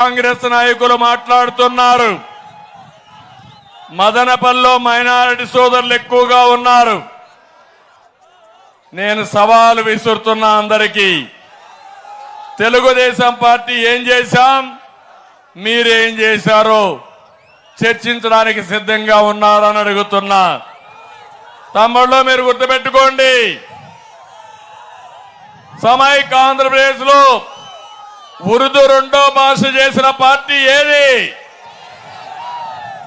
కాంగ్రెస్ నాయకులు మాట్లాడుతున్నారు. మదనపల్లిలో మైనారిటీ సోదరులు ఎక్కువగా ఉన్నారు. నేను సవాలు విసురుతున్నా అందరికీ. తెలుగుదేశం పార్టీ ఏం చేశాం? మీరేం చేశారో చర్చించడానికి సిద్ధంగా ఉన్నారని అడుగుతున్నా. తమ్ముళ్ళు మీరు గుర్తుపెట్టుకోండి. సమైక్ ఆంధ్రప్రదేశ్లో ఉరుదు రెండో భాష చేసిన పార్టీ ఏది?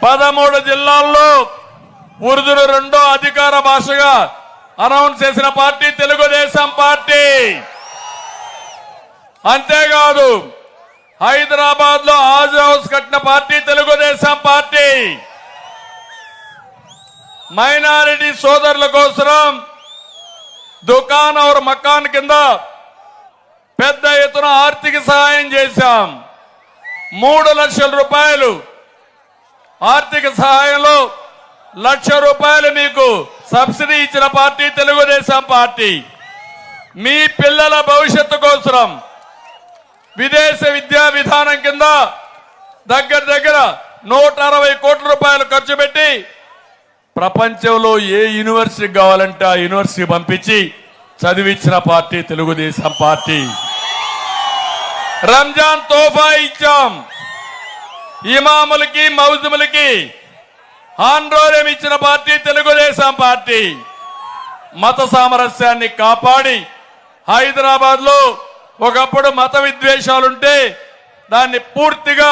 పదమూడు జిల్లాల్లో ఉర్దూను రెండో అధికార భాషగా అనౌన్స్ చేసిన పార్టీ తెలుగుదేశం పార్టీ. అంతేకాదు హైదరాబాద్లో ఆజ్ హౌస్ కట్టిన పార్టీ తెలుగుదేశం పార్టీ. మైనారిటీ సోదరుల కోసం దుకాన్ మకాన్ కింద పెద్ద ఎత్తున ఆర్థిక సహాయం చేశాం. మూడు లక్షల రూపాయలు. ఆర్థిక సహాయంలో లక్ష రూపాయలు మీకు సబ్సిడీ ఇచ్చిన పార్టీ తెలుగుదేశం పార్టీ. మీ పిల్లల భవిష్యత్తు కోసం విదేశ విద్యా విధానం కింద దగ్గర దగ్గర నూట అరవై కోట్ల రూపాయలు ఖర్చు పెట్టి ప్రపంచంలో ఏ యూనివర్సిటీ కావాలంటే ఆ యూనివర్సిటీ పంపించి చదివించిన పార్టీ తెలుగుదేశం పార్టీ. రంజాన్ తోఫా ఇచ్చాం. ఇమాములకి మౌజుములకి ఆందోళన ఇచ్చిన పార్టీ తెలుగుదేశం పార్టీ. మత సామరస్యాన్ని కాపాడి హైదరాబాద్లో ఒకప్పుడు మత విద్వేషాలుంటే దాన్ని పూర్తిగా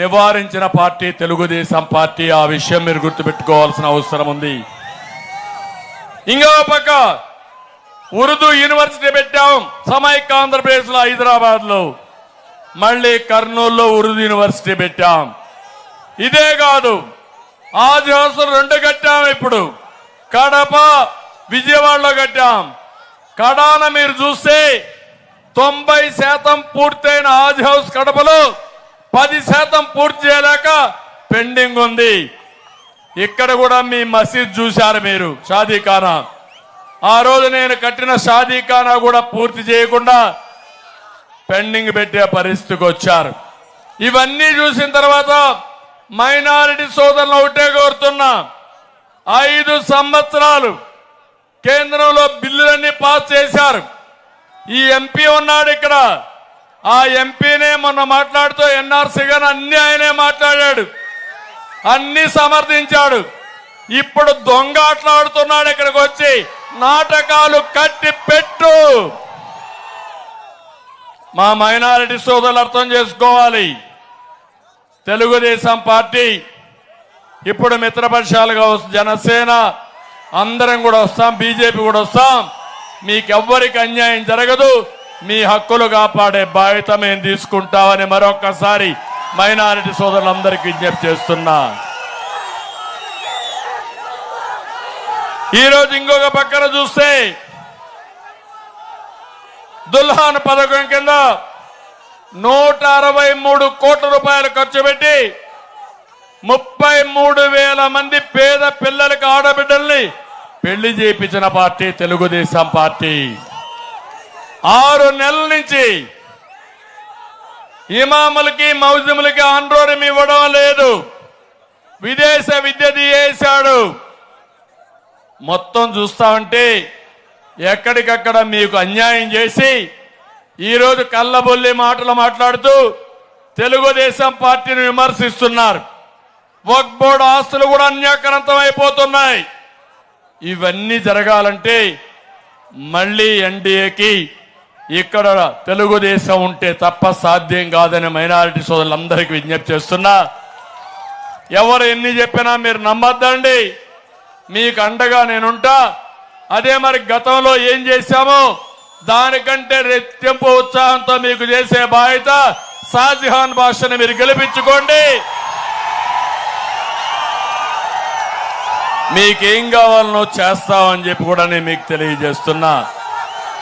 నివారించిన పార్టీ తెలుగుదేశం పార్టీ. ఆ విషయం మీరు గుర్తుపెట్టుకోవాల్సిన అవసరం ఉంది. ఇంకో పక్క ఉర్దూ యూనివర్సిటీ పెట్టాం. సమైక్య ఆంధ్రప్రదేశ్లో హైదరాబాద్లో మళ్ళీ కర్నూలులో ఉర్దూ యూనివర్సిటీ పెట్టాం. ఇదే కాదు ఆది హౌస్ రెండు కట్టాం ఇప్పుడు. కడప విజయవాడలో కట్టాం. కడాన మీరు చూస్తే తొంభై శాతం పూర్తయిన ఆజ్ హౌస్ కడపలో పది శాతం పూర్తి చేయలేక పెండింగ్ ఉంది. ఇక్కడ కూడా మీ మసీద్ చూశారు మీరు షాదీఖానా ఆ రోజు నేను కట్టిన షాదీఖానా కూడా పూర్తి చేయకుండా పెండింగ్ పెట్టే పరిస్థితికి వచ్చారు. ఇవన్నీ చూసిన తర్వాత మైనారిటీ సోదరులు ఒకటే కోరుతున్నా. ఐదు సంవత్సరాలు కేంద్రంలో బిల్లులన్నీ పాస్ చేశారు. ఈ ఎంపీ ఉన్నాడు ఇక్కడ. ఆ ఎంపీనే మొన్న మాట్లాడుతూ ఎన్ఆర్సీ గారు అన్ని ఆయనే మాట్లాడాడు. అన్ని సమర్థించాడు. ఇప్పుడు దొంగ ఆటలాడుతున్నాడు ఇక్కడికి వచ్చి. నాటకాలు కట్టి పెట్టు. మా మైనారిటీ సోదరులు అర్థం చేసుకోవాలి. తెలుగుదేశం పార్టీ ఇప్పుడు మిత్రపక్షాలుగా వస్తు- జనసేన అందరం కూడా వస్తాం బీజేపీ కూడా వస్తాం. మీకెవ్వరికి అన్యాయం జరగదు. మీ హక్కులు కాపాడే బాధ్యత మేము తీసుకుంటామని మరొక్కసారి మైనారిటీ సోదరులందరికీ విజ్ఞప్తి చేస్తున్నా. ఈరోజు ఇంకొక పక్కన చూస్తే దుల్హాన్ పథకం కింద నూట అరవై మూడు కోట్ల రూపాయలు ఖర్చు పెట్టి ముప్పై మూడు వేల మంది పేద పిల్లలకు ఆడబిడ్డల్ని పెళ్ళి చేయించిన పార్టీ తెలుగుదేశం పార్టీ. ఆరు నెలల నుంచి ఇమాములకి మౌజములకి ఆందోళన ఇవ్వడం లేదు. విదేశ విద్య తీయేశాడు మొత్తం చూస్తా ఉంటే ఎక్కడికక్కడ మీకు అన్యాయం చేసి ఈరోజు కళ్ళబొల్లి మాటలు మాట్లాడుతూ తెలుగుదేశం పార్టీని విమర్శిస్తున్నారు. వక్ బోర్డు ఆస్తులు కూడా అన్యాకరంతం అయిపోతున్నాయి. ఇవన్నీ జరగాలంటే మళ్ళీ ఎన్డీఏకి ఇక్కడ తెలుగుదేశం ఉంటే తప్ప సాధ్యం కాదని మైనారిటీ సోదరులందరికీ విజ్ఞప్తి చేస్తున్నా. ఎవరు ఎన్ని చెప్పినా మీరు నమ్మద్దండి. మీకు అండగా నేనుంటా. అదే మరి గతంలో ఏం చేశామో దానికంటే రెట్టింపు ఉత్సాహంతో మీకు చేసే బాధ్యత షాజహాన్ భాషను మీరు గెలిపించుకోండి. మీకేం కావాలనో చేస్తామని చెప్పి కూడా నేను మీకు తెలియజేస్తున్నా.